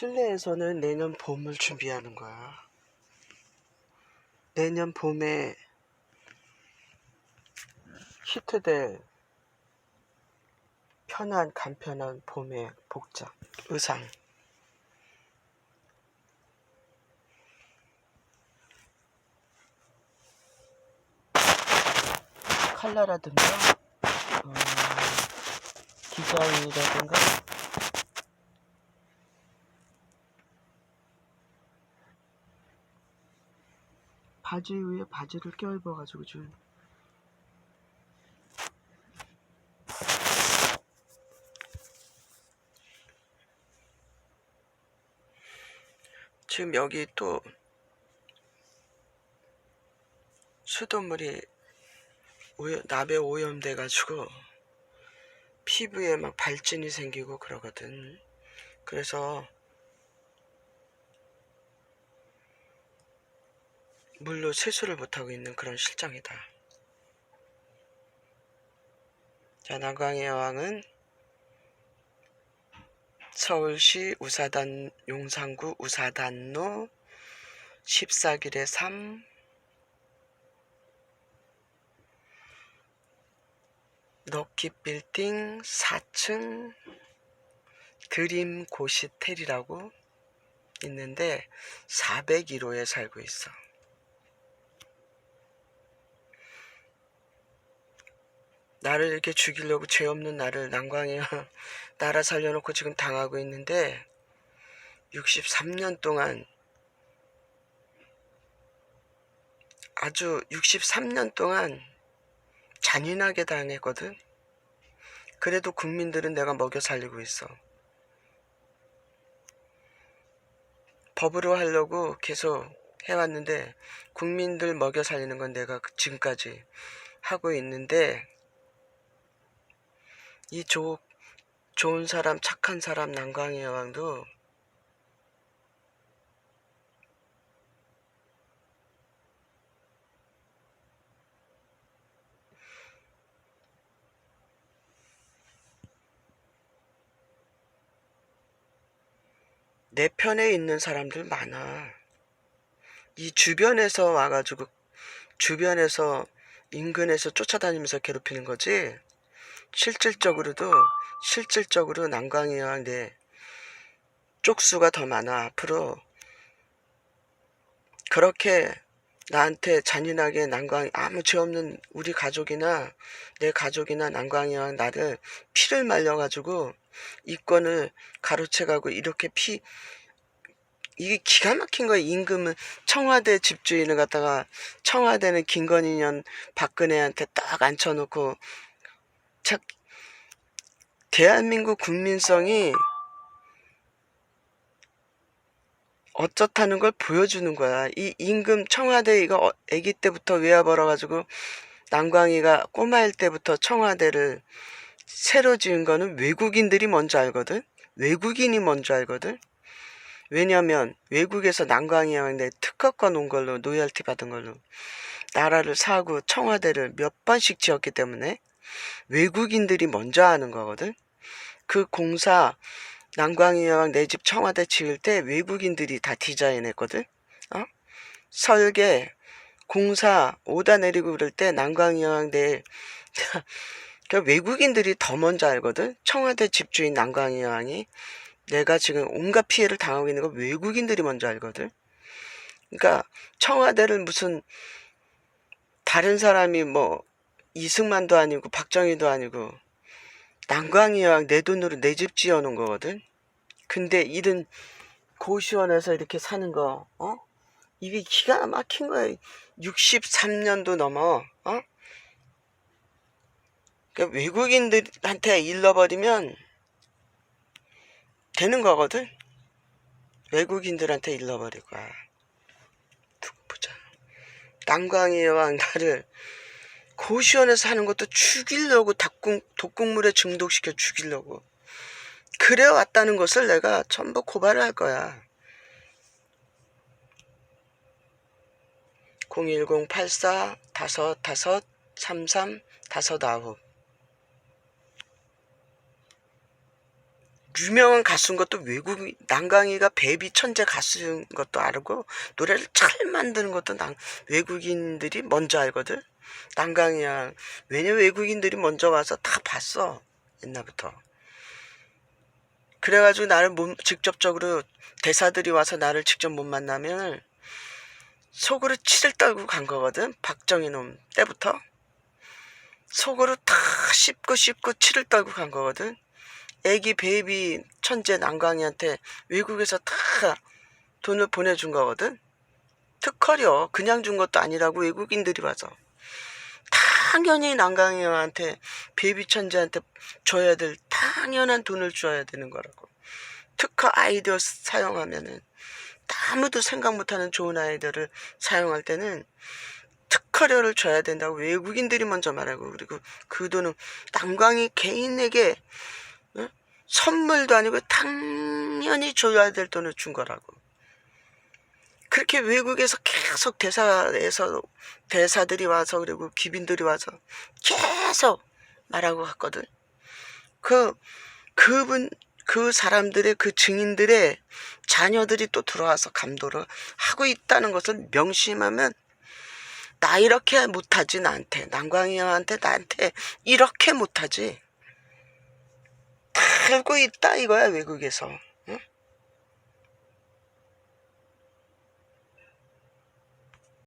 실내에서는 내년 봄을 준비하는 거야. 내년 봄에 히트될 편한 간편한 봄의 복장 의상 컬러라든가 어, 디자인이라든가 바지 위에 바지를 껴입어가지고 좀 지금 여기 또 수돗물이 오염, 나베 오염돼 가지고 피부에 막 발진이 생기고 그러거든. 그래서 물로 세수를 못하고 있는 그런 실정이다. 자,南광의 여왕은 서울시 우사단 용산구 우사단로 14길의 3 럭키 빌딩 4층 드림 고시텔이라고 있는데 401호에 살고 있어. 나를 이렇게 죽이려고 죄 없는 나를 난광이야 나라 살려놓고 지금 당하고 있는데 63년 동안 아주 63년 동안 잔인하게 당했거든. 그래도 국민들은 내가 먹여 살리고 있어. 법으로 하려고 계속 해왔는데 국민들 먹여 살리는 건 내가 지금까지 하고 있는데 이 조, 좋은 사람 착한 사람 난광의 여왕도 내 편에 있는 사람들 많아. 이 주변에서 와가지고 주변에서 인근에서 쫓아다니면서 괴롭히는 거지. 실질적으로도 실질적으로 난광이와 내 쪽수가 더 많아. 앞으로 그렇게 나한테 잔인하게 난광 아무 죄 없는 우리 가족이나 내 가족이나 난광이와 나를 피를 말려가지고 이권을 가로채가고 이렇게 피 이게 기가 막힌 거야 임금은 청와대 집주인을 갖다가 청와대는 김건희년 박근혜한테 딱 앉혀놓고 참 대한민국 국민성이 어쩌다는 걸 보여주는 거야. 이 임금 청와대 이거 어- 아기 때부터 외화 벌어가지고 남광이가 꼬마일 때부터 청와대를 새로 지은 거는 외국인들이 먼저 알거든. 외국인이 먼저 알거든. 왜냐면 외국에서 난광이 형한테 특허권 온 걸로 노열티 받은 걸로 나라를 사고 청와대를 몇 번씩 지었기 때문에 외국인들이 먼저 하는 거거든. 그 공사 난광이 여왕 내 집 청와대 지을 때 외국인들이 다 디자인했거든. 어? 설계, 공사 오다 내리고 그럴 때 난광이 여왕 내 그 외국인들이 더 먼저 알거든. 청와대 집주인 난광이 여왕이 내가 지금 온갖 피해를 당하고 있는 거 외국인들이 먼저 알거든. 그러니까 청와대를 무슨 다른 사람이 뭐 이승만도 아니고 박정희도 아니고 난광이 여왕 내 돈으로 내 집 지어놓은 거거든. 근데 이런 고시원에서 이렇게 사는 거, 어? 이게 기가 막힌 거야. 63년도 넘어, 어? 그러니까 외국인들한테 일러버리면 되는 거거든. 외국인들한테 일러버릴 거야. 두고 보자. 난광이 여왕 나를 고시원에서 하는 것도 죽이려고 닭국, 독국물에 중독시켜 죽이려고. 그래 왔다는 것을 내가 전부 고발을 할 거야. 010-84 다섯 다섯 삼삼 다섯 아홉. 유명한 가수인 것도 외국 난강이가 베이비 천재 가수인 것도 알고 노래를 잘 만드는 것도 난, 외국인들이 먼저 알거든. 난강이야. 왜냐 외국인들이 먼저 와서 다 봤어 옛날부터. 그래가지고 나를 못, 직접적으로 대사들이 와서 나를 직접 못 만나면 속으로 치를 떨고 간 거거든. 박정희 놈 때부터. 속으로 다 씹고 씹고 치를 떨고 간 거거든. 애기 베이비 천재 난강이한테 외국에서 다 돈을 보내준 거거든. 특허려. 그냥 준 것도 아니라고 외국인들이 와서. 당연히 난강이한테 베이비 천재한테 줘야 될 당연한 돈을 줘야 되는 거라고. 특허 아이디어 사용하면은 아무도 생각 못하는 좋은 아이디어를 사용할 때는 특허료를 줘야 된다고 외국인들이 먼저 말하고 그리고 그 돈은 난광이 개인에게 어? 선물도 아니고 당연히 줘야 될 돈을 준 거라고. 그렇게 외국에서 계속 대사에서 대사들이 와서 그리고 기빈들이 와서 계속 말하고 갔거든. 그 그분 그 사람들의 그 증인들의 자녀들이 또 들어와서 감도를 하고 있다는 것을 명심하면 나 이렇게 못하지 나한테. 난광이 형한테 나한테 이렇게 못하지. 다 알고 있다 이거야 외국에서